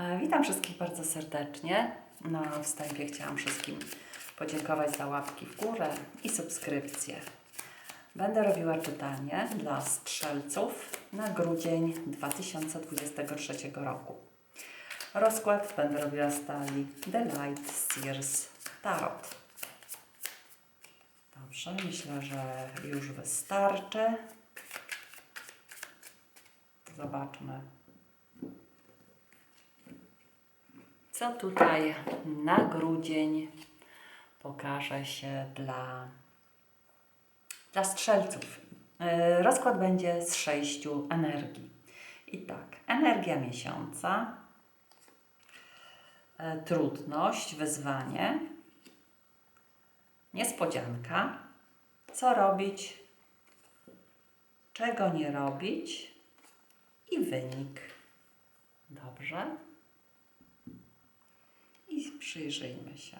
E, Witam wszystkich bardzo serdecznie. Na wstępie chciałam wszystkim podziękować za łapki w górę i subskrypcję. Będę robiła czytanie dla strzelców na grudzień 2023 roku. Rozkład będę robiła z talii The Light Sears Tarot. Dobrze, myślę, że już wystarczy. Zobaczmy, co tutaj na grudzień pokaże się dla, dla strzelców. Yy, Rozkład będzie z sześciu energii. I tak, energia miesiąca, yy, trudność, wyzwanie, niespodzianka, co robić, czego nie robić i wynik. Dobrze? Przyjrzyjmy się.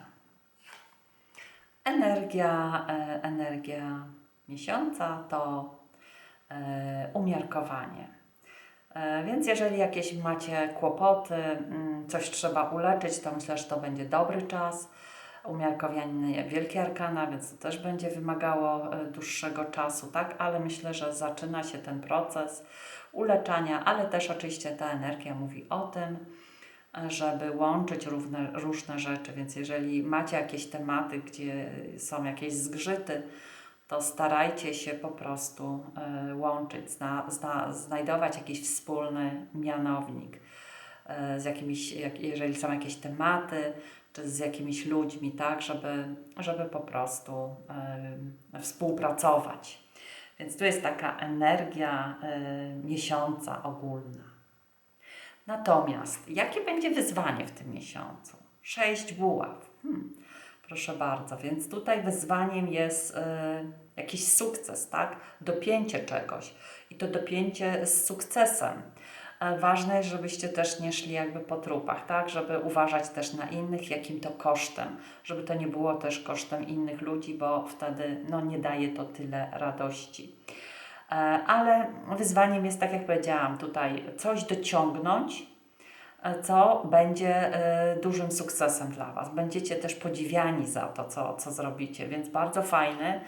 Energia, e, energia miesiąca to e, umiarkowanie. E, Więc jeżeli jakieś macie kłopoty, mm, coś trzeba uleczyć, to myślę, że to będzie dobry czas. Umiarkowanie Wielkie Arkana, więc to też będzie wymagało dłuższego czasu, tak? Ale myślę, że zaczyna się ten proces uleczania, ale też oczywiście ta energia mówi o tym, żeby łączyć różne, różne rzeczy. Więc jeżeli macie jakieś tematy, gdzie są jakieś zgrzyty, to starajcie się po prostu e, łączyć, zna, zna, znajdować jakiś wspólny mianownik. e, Z jakimiś, jak, jeżeli są jakieś tematy, czy z jakimiś ludźmi, tak, żeby, żeby po prostu e, współpracować. Więc tu jest taka energia e, miesiąca ogólna. Natomiast jakie będzie wyzwanie w tym miesiącu? Sześć buław. Hmm, proszę bardzo, więc tutaj wyzwaniem jest y, jakiś sukces, tak? Dopięcie czegoś i to dopięcie z sukcesem. E, Ważne jest, żebyście też nie szli jakby po trupach, tak? Żeby uważać też na innych, jakim to kosztem, żeby to nie było też kosztem innych ludzi, bo wtedy no, nie daje to tyle radości. E, Ale wyzwaniem jest, tak jak powiedziałam, tutaj coś dociągnąć, e, co będzie e, dużym sukcesem dla Was. Będziecie też podziwiani za to, co, co zrobicie, więc bardzo fajny,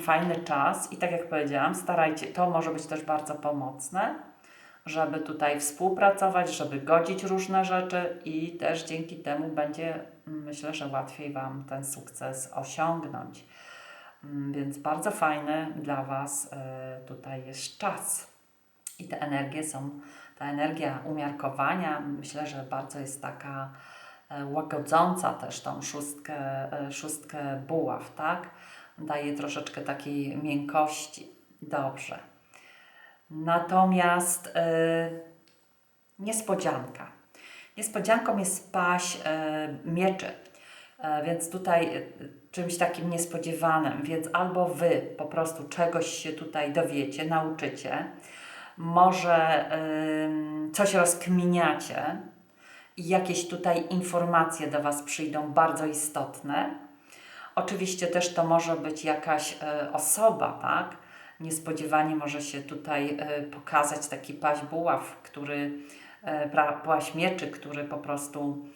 fajny czas i tak jak powiedziałam, starajcie, to może być też bardzo pomocne, żeby tutaj współpracować, żeby godzić różne rzeczy i też dzięki temu będzie, mm, myślę, że łatwiej Wam ten sukces osiągnąć. Mm, Więc bardzo fajny dla Was e, tutaj jest czas. I te energie są, ta energia umiarkowania, myślę, że bardzo jest taka e, łagodząca też tą szóstkę, e, szóstkę buław, tak? Daje troszeczkę takiej miękkości. Dobrze. Natomiast e, niespodzianka. Niespodzianką jest paść e, mieczy. E, Więc tutaj e, czymś takim niespodziewanym, więc albo wy po prostu czegoś się tutaj dowiecie, nauczycie, może coś rozkminiacie i jakieś tutaj informacje do Was przyjdą bardzo istotne. Oczywiście też to może być jakaś e, osoba, tak? Niespodziewanie może się tutaj pokazać taki paź buław, który, paź mieczy, który po prostu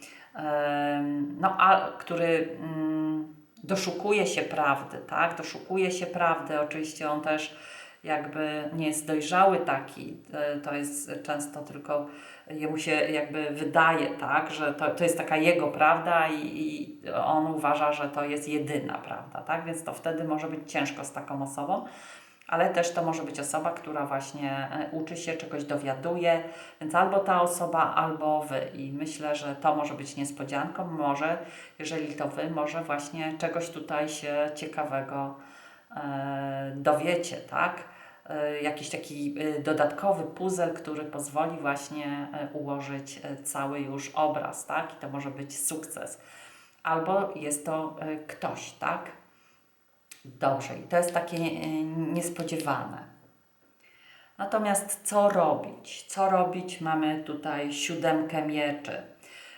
no, a, który mm, doszukuje się prawdy, tak? Doszukuje się prawdy. Oczywiście on też jakby nie jest dojrzały taki. E, To jest często tylko jemu się jakby wydaje, tak? Że to, to jest taka jego prawda i, i on uważa, że to jest jedyna prawda, tak? Więc to wtedy może być ciężko z taką osobą ale też to może być osoba, która właśnie e, uczy się, czegoś dowiaduje, więc albo ta osoba, albo wy. I myślę, że to może być niespodzianką. Może, jeżeli to wy, może właśnie czegoś tutaj się ciekawego e, dowiecie, tak? E, jakiś taki e, dodatkowy puzzle, który pozwoli właśnie e, ułożyć cały już obraz, tak? I to może być sukces. Albo jest to ktoś, tak? Dobrze, i to jest takie e, niespodziewane. Natomiast co robić? Co robić? Mamy tutaj siódemkę mieczy.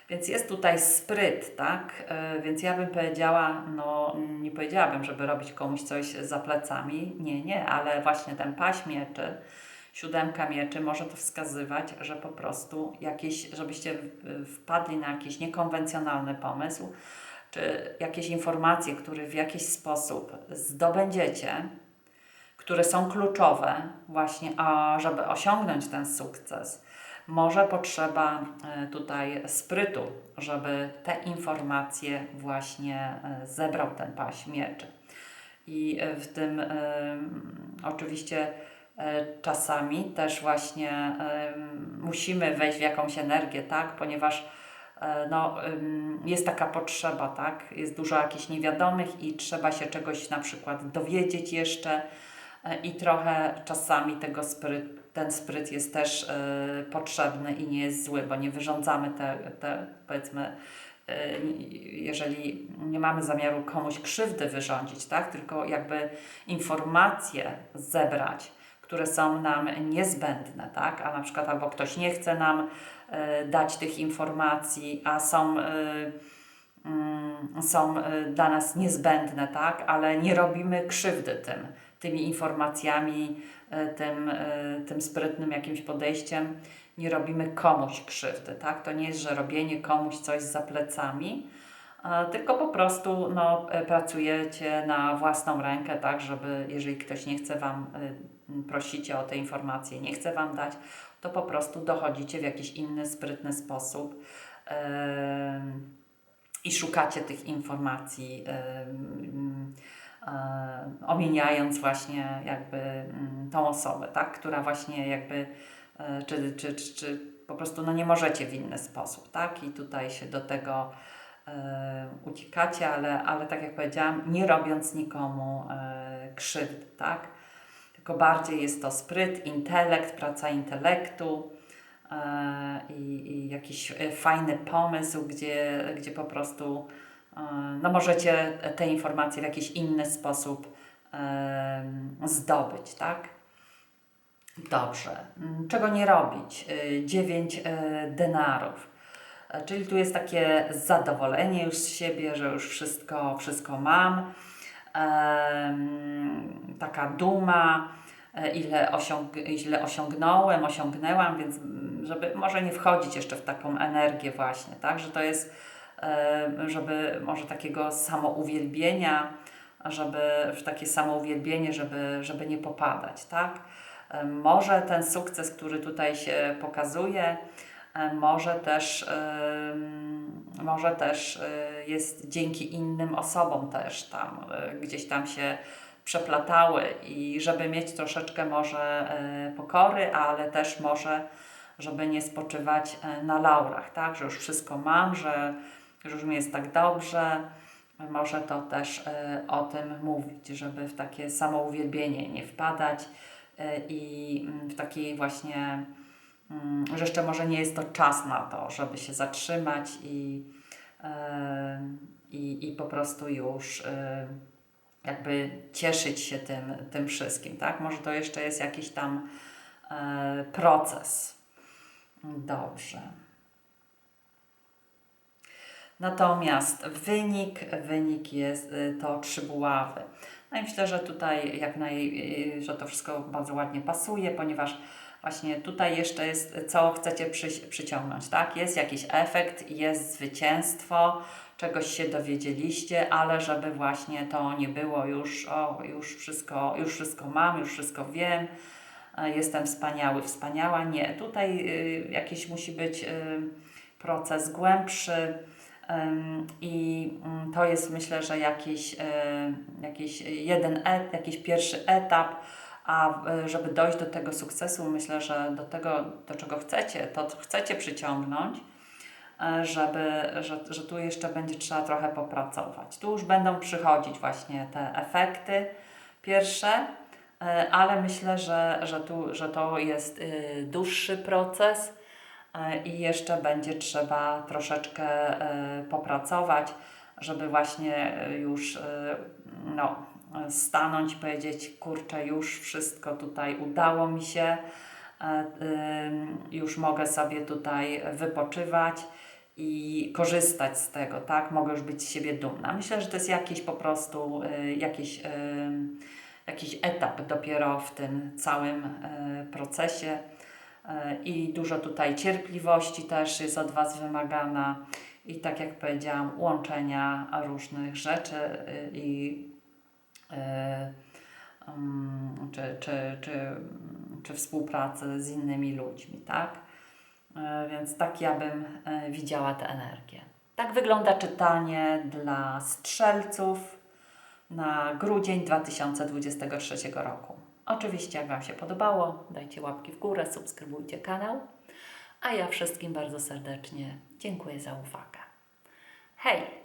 Więc jest tutaj spryt, tak? E, Więc ja bym powiedziała, no nie powiedziałabym, żeby robić komuś coś za plecami. Nie, nie, ale właśnie ten paś mieczy Siódemka mieczy może to wskazywać, że po prostu jakieś, żebyście wpadli na jakiś niekonwencjonalny pomysł, czy jakieś informacje, które w jakiś sposób zdobędziecie, które są kluczowe właśnie, a żeby osiągnąć ten sukces, może potrzeba e, tutaj sprytu, żeby te informacje właśnie e, zebrał ten paś mieczy. I e, w tym em, oczywiście e, czasami też właśnie em, musimy wejść w jakąś energię, tak? Ponieważ no, em, jest taka potrzeba, tak? Jest dużo jakichś niewiadomych i trzeba się czegoś na przykład dowiedzieć jeszcze e, i trochę czasami tego spryt, ten spryt jest też e, potrzebny i nie jest zły, bo nie wyrządzamy te, te powiedzmy e, jeżeli nie mamy zamiaru komuś krzywdy wyrządzić, tak? tylko jakby informacje zebrać, które są nam niezbędne, tak? a na przykład albo ktoś nie chce nam e, dać tych informacji, a są, e, mm, są e, dla nas niezbędne, tak? ale nie robimy krzywdy tym, tymi informacjami, tym, tym sprytnym jakimś podejściem, nie robimy komuś krzywdy, tak? To nie jest, że robienie komuś coś za plecami, tylko po prostu no, pracujecie na własną rękę, tak, żeby jeżeli ktoś nie chce Wam, prosicie o te informacje, nie chce Wam dać, to po prostu dochodzicie w jakiś inny, sprytny sposób em, i szukacie tych informacji, e, omijając właśnie jakby mm, tą osobę, tak, która właśnie jakby e, czy, czy, czy, czy po prostu no nie możecie w inny sposób, tak? I tutaj się do tego e, uciekacie, ale, ale tak jak powiedziałam, nie robiąc nikomu krzywdy, tak? Tylko bardziej jest to spryt, intelekt, praca intelektu e, i, jakiś e, fajny pomysł, gdzie, gdzie po prostu e, no możecie te informacje w jakiś inny sposób zdobyć, tak? Dobrze. Czego nie robić? Y, Dziewięć y, denarów. Czyli tu jest takie zadowolenie już z siebie, że już wszystko, wszystko mam. Taka duma, e, ile, osiąg ile osiągnąłem, osiągnęłam, więc mm, żeby może nie wchodzić jeszcze w taką energię właśnie, tak? Że to jest, żeby może takiego samouwielbienia, żeby w takie samouwielbienie, żeby, żeby nie popadać, tak? Może ten sukces, który tutaj się pokazuje, może też, może też e, jest dzięki innym osobom też tam, e, gdzieś tam się przeplatały i żeby mieć troszeczkę może e, pokory, ale też może, żeby nie spoczywać na laurach, tak, że już wszystko mam, że już mi jest tak dobrze, może to też o tym mówić, żeby w takie samouwielbienie nie wpadać i mm, w takiej właśnie, że jeszcze może nie jest to czas na to, żeby się zatrzymać i, e, i, i po prostu już e, jakby cieszyć się tym, tym wszystkim, tak? Może to jeszcze jest jakiś tam e, proces. Dobrze. Natomiast wynik, wynik jest to trzy buławy. No i myślę, że tutaj jak naj, że to wszystko bardzo ładnie pasuje, ponieważ właśnie tutaj jeszcze jest, co chcecie przy, przyciągnąć, tak? Jest jakiś efekt, jest zwycięstwo, czegoś się dowiedzieliście, ale żeby właśnie to nie było już, o, już wszystko, już wszystko mam, już wszystko wiem, e, jestem wspaniały, wspaniała. Nie, tutaj y, jakiś musi być y, proces głębszy, I mm, to jest myślę, że jakiś, e, jakiś jeden et, jakiś pierwszy etap, a e, żeby dojść do tego sukcesu, myślę, że do tego, do czego chcecie, to co chcecie przyciągnąć, e, żeby, że, że tu jeszcze będzie trzeba trochę popracować. Tu już będą przychodzić właśnie te efekty pierwsze, e, ale myślę, że, że, tu, że to jest y, dłuższy proces e, i jeszcze będzie trzeba troszeczkę popracować, żeby właśnie już no, stanąć i powiedzieć, kurczę, już wszystko tutaj udało mi się, e, ym, już mogę sobie tutaj wypoczywać i korzystać z tego, tak? Mogę już być z siebie dumna. Myślę, że to jest jakieś po prostu, y, jakieś, ym, jakiś etap dopiero w tym całym e, procesie e, i dużo tutaj cierpliwości też jest od Was wymagana i tak jak powiedziałam, łączenia różnych rzeczy y, i e, czy, czy, czy, czy współpracy z innymi ludźmi, tak? E, Więc tak ja bym e, widziała tę energię. Tak wygląda czytanie dla strzelców na grudzień 2023 roku. Oczywiście, jak Wam się podobało, dajcie łapki w górę, subskrybujcie kanał. A ja wszystkim bardzo serdecznie dziękuję za uwagę. Hej!